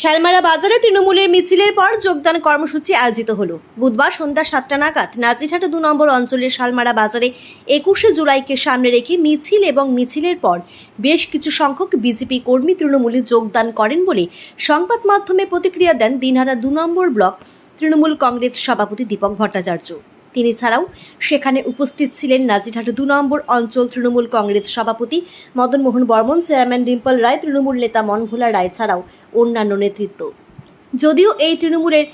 শালমারা বাজারে তৃণমূলের মিছিলের পর যোগদান কর্মসূচি আয়োজিত হলো। বুধবার সন্ধ্যা সাতটা নাগাদ নাজিরহাট দু নম্বর অঞ্চলের শালমারা বাজারে একুশে জুলাইকে সামনে রেখে মিছিল এবং মিছিলের পর বেশ কিছু সংখ্যক বিজেপি কর্মী তৃণমূলে যোগদান করেন বলে সংবাদ মাধ্যমে প্রতিক্রিয়া দেন দিনহারা দু নম্বর ব্লক তৃণমূল কংগ্রেস সভাপতি দীপক ভট্টাচার্য। তিনি ছাড়াও সেখানে উপস্থিত ছিলেন নাজিরহাট দু নম্বর অঞ্চল তৃণমূল কংগ্রেস সভাপতি মদন মোহন বর্মন, চেয়ারম্যান ডিম্পল রায়, তৃণমূল নেতা মনভোলা রায় ছাড়াও অন্যান্য নেতৃত্ব। যদিও এই তৃণমূলের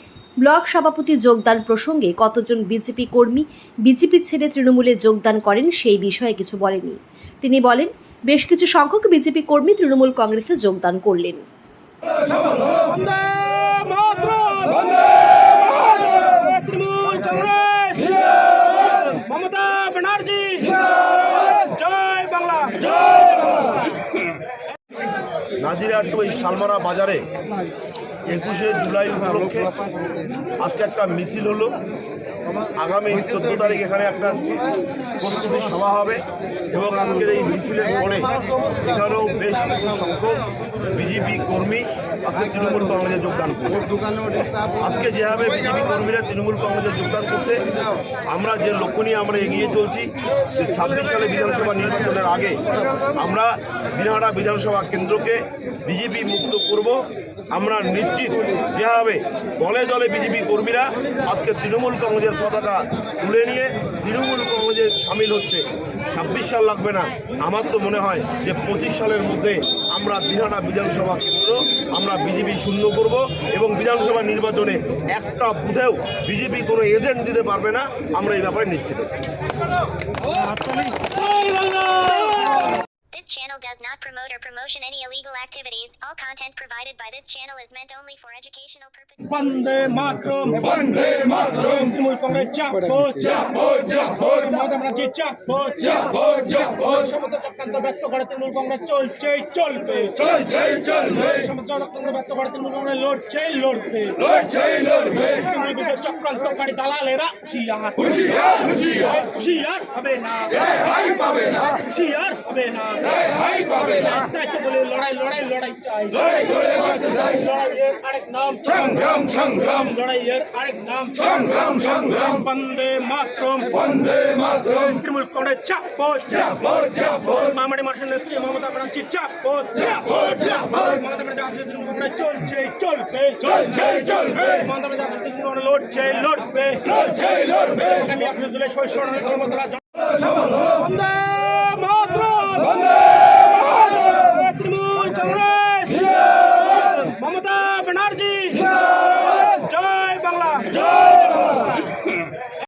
ব্লক সভাপতি যোগদান প্রসঙ্গে কতজন বিজেপি কর্মী বিজেপি ছেড়ে তৃণমূলে যোগদান করেন সেই বিষয়ে কিছু বলেনি তিনি বলেন, বেশ কিছু সংখ্যক বিজেপি কর্মী তৃণমূল কংগ্রেসে যোগদান করলেন বন্দে মাতরম তৃণমূল কংগ্রেস মমতা ব্যানার্জি। জয় বাংলা। নাজিরহাট ওই বাজারে একুশে জুলাই উপলক্ষে আজকে একটা মিছিল হলো। আগামী চোদ্দ তারিখ এখানে একটা প্রস্তুতি সভা হবে এবং আজকের এই মিছিলের পরে এখানেও বেশ কিছু সংখ্যক বিজেপি কর্মী আজকে তৃণমূল কংগ্রেসে যোগদান আজকে যেভাবে বিজেপি কর্মীরা তৃণমূল কংগ্রেসে যোগদান করছে, আমরা যে লক্ষ্য নিয়ে আমরা এগিয়ে চলছি, যে ছাব্বিশ সালে বিধানসভা নির্বাচনের আগে আমরা দিনহাটা বিধানসভা কেন্দ্রকে বিজেপি মুক্ত করব। আমরা নিশ্চিত যেভাবে দলে দলে বিজেপি কর্মীরা আজকে তৃণমূল কংগ্রেসের পতাকা তুলে নিয়ে তৃণমূল কংগ্রেসে সামিল হচ্ছে। ছাব্বিশ সাল লাগবে না। আমার তো মনে হয় যে পঁচিশ সালের মধ্যে আমরা দিনহাটা বিধানসভা কেন্দ্র আমরা বিজেপি শূন্য করব এবং বিধানসভা নির্বাচনে একটা বুথেও বিজেপি কোনো এজেন্ট দিতে পারবে না। আমরা এই ব্যাপারে নিশ্চিত আছি। This channel does not promote or promotion any illegal activities. All content provided by this channel is meant only for educational purposes. বন্দে মাতরম বন্দে মাতরম তৃণমূল কংগ্রেস চাপো চাপো চাপো মমতা ব্যানার্জি চাপো চাপো চাপো সমস্ত চক্রান্ত ব্যক্ত করে তৃণমূল কংগ্রেস চলছে চলবে চলছে চলবে সমস্ত চক্রান্ত ব্যক্ত করে তৃণমূল কংগ্রেস লড়ছে লড়বে লড়ছে লড়বে তৃণমূল বিরোধী চক্রান্তকারী দালালেরা হুশিয়ার হুশিয়ার হুশিয়ার হুশিয়ার হবে না রেহাই পাবে না হুশিয়ার হবে না রেহাই পাবে না। লড়াই লড়াই লড়াই চাই। লড়াই লড়াই বাঁচতে চাই। লড়াইয়ের আরেক নাম সংগ্রাম সংগ্রাম। লড়াইয়ের আরেক নাম সংগ্রাম সংগ্রাম। বন্দে মাতরম। বন্দে মাতরম। তৃণমূল কংগ্রেস চাপো চাপো চাপো মামাড়ি মাসের নেত্রী মমতা ব্যানার্জি চাপো চাপো চাপো মমতা ব্যানার্জি তৃণমূল কংগ্রেস চলছে চলবে চলছে চলবে। মমতা ব্যানার্জি তৃণমূল কংগ্রেস লড়ছে লড়বে। লড়ছে লড়বে। আমি আপনার দিলে শৈশব কর্মতলা বন্দে